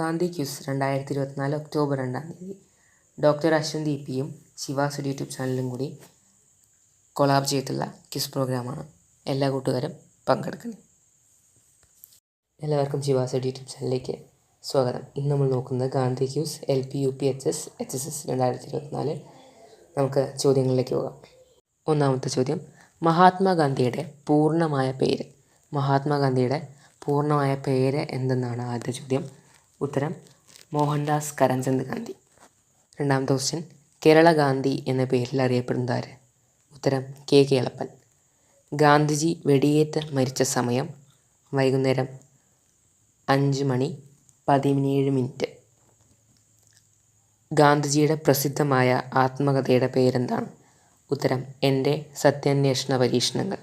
Gandhi quiz രണ്ടായിരത്തി ഇരുപത്തിനാല് October രണ്ടാം തീയതി. ഡോക്ടർ അശ്വൻ ദി പിയും ശിവാസുഡ് യൂട്യൂബ് ചാനലും കൂടി കൊളാബ് ചെയ്തിട്ടുള്ള ക്യൂസ് പ്രോഗ്രാമാണ് എല്ലാ കൂട്ടുകാരും പങ്കെടുക്കണം. എല്ലാവർക്കും ശിവാസുഡ് യൂട്യൂബ് ചാനലിലേക്ക് സ്വാഗതം. ഇന്ന് നമ്മൾ നോക്കുന്നത് Gandhi quiz L P U P H S H S S രണ്ടായിരത്തി ഇരുപത്തിനാല് നമുക്ക് ചോദ്യങ്ങളിലേക്ക് പോകാം. ഒന്നാമത്തെ ചോദ്യം മഹാത്മാഗാന്ധിയുടെ പൂർണമായ പേര്. മഹാത്മാഗാന്ധിയുടെ പൂർണമായ പേര് എന്തെന്നാണ് ആദ്യ ചോദ്യം. ഉത്തരം മോഹൻദാസ് കരംചന്ദ് ഗാന്ധി. രണ്ടാമത്തെ ക്വസ്റ്റ്യൻ കേരള ഗാന്ധി എന്ന പേരിൽ അറിയപ്പെടുന്നത് ആര്? ഉത്തരം കെ കേളപ്പൻ. ഗാന്ധിജി വെടിയേറ്റ് മരിച്ച സമയം വൈകുന്നേരം അഞ്ച് മണി പതിനേഴ് മിനിറ്റ്. ഗാന്ധിജിയുടെ പ്രസിദ്ധമായ ആത്മകഥയുടെ പേരെന്താണ്? ഉത്തരം എന്റെ സത്യാന്വേഷണ പരീക്ഷണങ്ങൾ.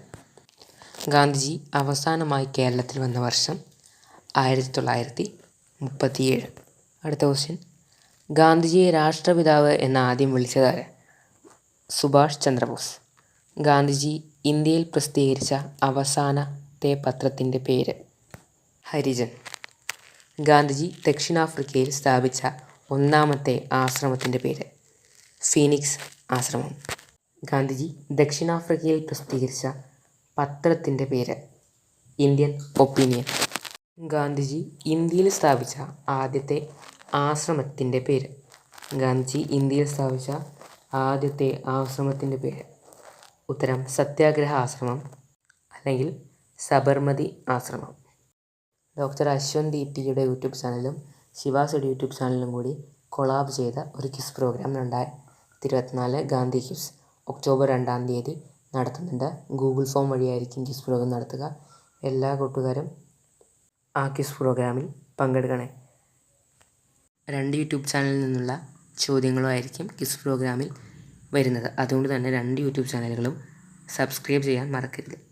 ഗാന്ധിജി അവസാനമായി കേരളത്തിൽ വന്ന വർഷം ആയിരത്തി തൊള്ളായിരത്തി മുപ്പത്തിയേഴ്. അടുത്ത ക്വസ്റ്റ്യൻ ഗാന്ധിജിയെ രാഷ്ട്രപിതാവ് എന്ന് ആദ്യം വിളിച്ചതാര്? സുഭാഷ് ചന്ദ്രബോസ്. ഗാന്ധിജി ഇന്ത്യയിൽ പ്രസിദ്ധീകരിച്ച അവസാനത്തെ പത്രത്തിന്റെ പേര് ഹരിജൻ. ഗാന്ധിജി ദക്ഷിണാഫ്രിക്കയിൽ സ്ഥാപിച്ച ഒന്നാമത്തെ ആശ്രമത്തിന്റെ പേര് ഫീനിക്സ് ആശ്രമം. ഗാന്ധിജി ദക്ഷിണാഫ്രിക്കയിൽ പ്രസിദ്ധീകരിച്ച പത്രത്തിന്റെ പേര് ഇന്ത്യൻ ഒപ്പീനിയൻ. ഗാന്ധിജി ഇന്ത്യയിൽ സ്ഥാപിച്ച ആദ്യത്തെ ആശ്രമത്തിന്റെ പേര്. ഗാന്ധിജി ഇന്ത്യയിൽ സ്ഥാപിച്ച ആദ്യത്തെ ആശ്രമത്തിന്റെ പേര്. ഉത്തരം സത്യാഗ്രഹ ആശ്രമം അല്ലെങ്കിൽ സബർമതി ആശ്രമം. ഡോക്ടർ അശ്വന്ത് ടിയുടെ യൂട്യൂബ് ചാനലും ശിവാസുഡ് യൂട്യൂബ് ചാനലും കൂടി കൊളാബ് ചെയ്ത ഒരു ക്വിസ് പ്രോഗ്രാം രണ്ടായിരത്തി ഇരുപത്തിനാല് ഗാന്ധി ക്വിസ് ഒക്ടോബർ രണ്ടാം തീയതി നടത്തുന്നുണ്ട്. ഗൂഗിൾ ഫോം വഴിയായിരിക്കും ക്വിസ് പ്രോഗ്രാം നടത്തുക. എല്ലാ കൂട്ടുകാരും ആ ക്വിസ് പ്രോഗ്രാമിൽ പങ്കെടുക്കണേ. രണ്ട് യൂട്യൂബ് ചാനലിൽ നിന്നുള്ള ചോദ്യങ്ങളുമായിരിക്കും ക്വിസ് പ്രോഗ്രാമിൽ വരുന്നത്. അതുകൊണ്ട് തന്നെ രണ്ട് യൂട്യൂബ് ചാനലുകളും സബ്സ്ക്രൈബ് ചെയ്യാൻ മറക്കരുത്.